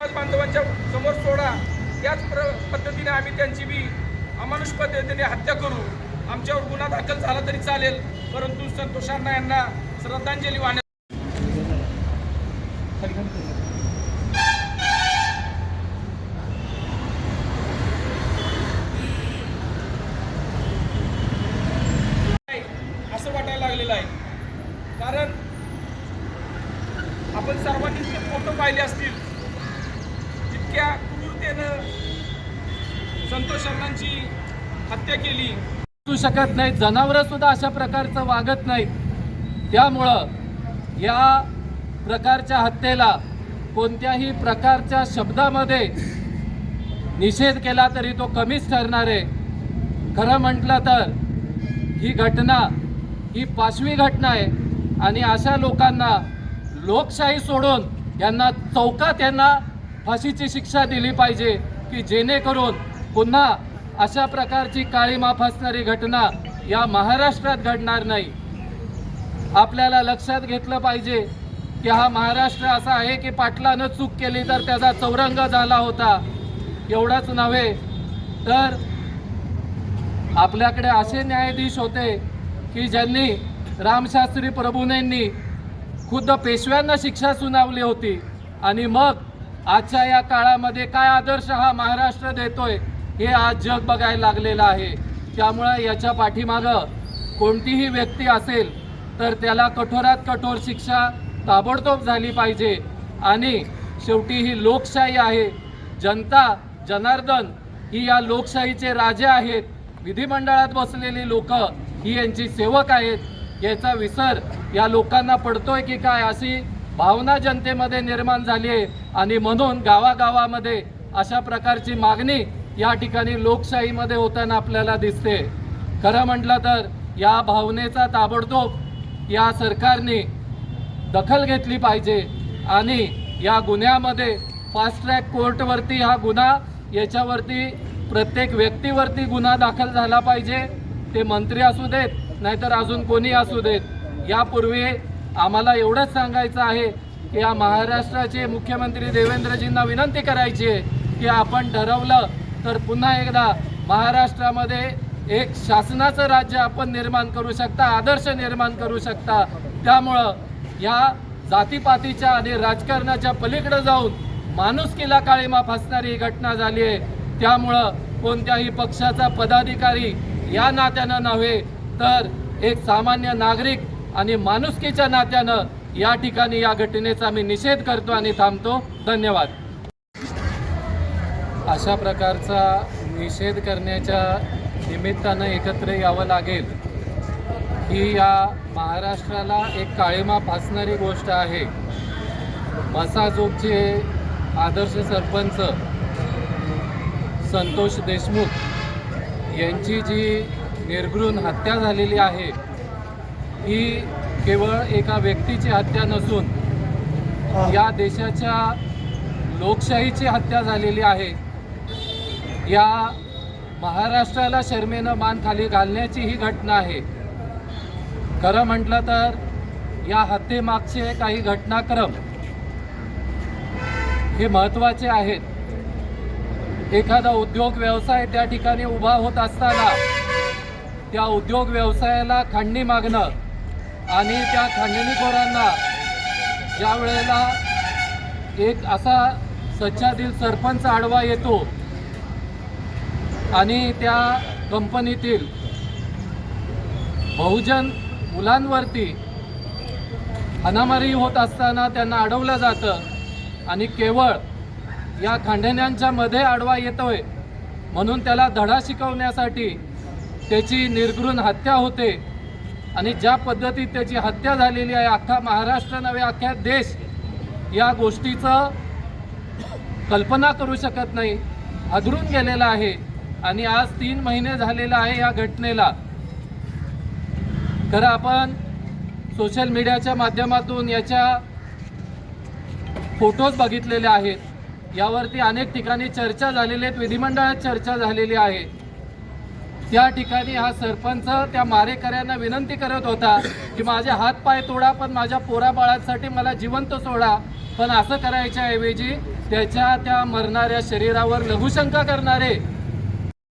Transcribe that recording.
समाज बांधवांच्या समोर सोडा. त्याच प्र पद्धतीने आम्ही त्यांची बी अमानुष पद्धतीने हत्या करू. आमच्यावर गुन्हा दाखल झाला तरी चालेल. परंतु संतोष अण्णा यांना श्रद्धांजली वाहण्यात असं वाटायला लागलेलं आहे. कारण आपण सर्वांनी ते फोटो पाहिले असतील. इतक्या क्रूरतेनं संतोष अण्णांची हत्या केली. असू शकत नाहीत जनावरं सुद्धा अशा प्रकारचं वागत नाहीत. त्यामुळं या प्रकारच्या हत्येला कोणत्याही प्रकारच्या शब्दामध्ये निषेध केला तरी तो कमीच ठरणार आहे. खरं म्हटलं तर ही घटना ही पाचवी घटना आहे आणि अशा लोकांना लोकशाही सोडून यांना चौकात यांना फाशीची शिक्षा दिली पाहिजे की जेणेकरून पुन्हा अशा प्रकारची काळीमाफ असणारी घटना या महाराष्ट्रात घडणार नाही. आपल्याला लक्षात घेतलं पाहिजे की हा महाराष्ट्र असा आहे की पाटलानं चूक केली तर त्याचा चौरंग झाला होता. एवढंच नव्हे तर आपल्याकडे असे न्यायाधीश होते की ज्यांनी रामशास्त्री प्रभूनेंनी खुद्द पेशव्यांना शिक्षा सुनावली होती आणि मग आजच्या या काळामध्ये काय आदर्श हा महाराष्ट्र देतोय हे आज जग बघायला लागलेलं आहे. त्यामुळं याच्या पाठीमागं कोणतीही व्यक्ती असेल तर त्याला कठोरात कठोर शिक्षा ताबडतोब झाली पाहिजे. आणि शेवटी ही लोकशाही आहे. जनता जनार्दन ही या लोकशाहीचे राजे आहेत. विधिमंडळात बसलेली लोक ही यांची सेवक आहेत. याचा विसर या लोकांना पडतोय की काय अशी भावना जनतेमध्ये निर्माण झाली आहे. आणि म्हणून गावागावामध्ये अशा प्रकारची मागणी या ठिकाणी लोकशाहीमध्ये होताना आपल्याला दिसते. खरं म्हटलं तर या भावनेचा ताबडतोब या सरकारने दखल घेतली पाहिजे. आणि या गुन्ह्यामध्ये फास्ट ट्रॅक कोर्टवरती हा गुन्हा याच्यावरती प्रत्येक व्यक्तीवरती गुन्हा दाखल झाला पाहिजे. ते मंत्री असू देत नाहीतर अजून कोणी असू देत. यापूर्वी आम्हाला एवढंच सांगायचं आहे की या महाराष्ट्राचे मुख्यमंत्री देवेंद्रजींना विनंती करायची आहे की आपण ठरवलं तर पुन्हा एकदा महाराष्ट्रामध्ये एक शासनाचं राज्य आपण निर्माण करू शकता आदर्श निर्माण करू शकता. त्यामुळं या जातीपातीच्या आणि राजकारणाच्या पलीकडे जाऊन माणुसकीला काळीमा फासणारी ही घटना झाली आहे. त्यामुळं कोणत्याही पक्षाचा पदाधिकारी या नात्यानं नव्हे तर एक सामान्य नागरिक आणि माणुसकीच्या नात्यानं या ठिकाणी या घटनेचा मी निषेध करतो आणि थांबतो. धन्यवाद. अशा प्रकारचा निषेध करण्याच्या निमित्तानं एकत्र यावं लागेल. ही या महाराष्ट्राला एक काळीमा फासणारी गोष्ट आहे. मसाजोगचे आदर्श सरपंच संतोष देशमुख यांची जी निर्घृण हत्या झालेली आहे ही केवळ एका व्यक्तीची हत्या नसून या देशाच्या लोकशाहीची हत्या झालेली आहे. या महाराष्ट्राला शर्मेनं मान खाली घालण्याची ही घटना आहे. खरं म्हटलं तर या हत्येमागचे काही घटनाक्रम हे महत्त्वाचे आहेत. एखादा उद्योग व्यवसाय त्या ठिकाणी उभा होत असताना त्या उद्योग व्यवसायाला खंडणी मागणं आणि त्या खांडणीखोरांना ज्या वेळेला एक असा सच्चादिल सरपंच आडवा येतो आणि त्या कंपनीतील बहुजन मुलांवरती हाणामारी होत असताना त्यांना अडवलं जातं आणि केवळ या खांडण्यांच्या मध्ये आडवा येतोय म्हणून त्याला धडा शिकवण्यासाठी त्याची निर्घृण हत्या होते. आणि ज्या पद्धतीत त्याची हत्या झालेली आहे अख्खा महाराष्ट्र नव्हे अख्ख्या देश या गोष्टीचं कल्पना करू शकत नाही हादरून गेलेला आहे आणि आज तीन महिने झालेला आहे या घटनेला. खरं आपण सोशल मीडियाच्या माध्यमातून याच्या फोटोज बघितलेले आहेत. यावरती अनेक ठिकाणी चर्चा झालेली आहेत विधिमंडळात चर्चा झालेली आहे. त्या ठिकाणी हा सरपंच त्या मारेकऱ्यांना विनंती करत होता की माझे हात पाय तोडा पण माझ्या पोराबाळांसाठी मला जिवंत सोडा. पण असं करायच्या ऐवजी त्याच्या त्या मरणाऱ्या शरीरावर लघुशंका करणारे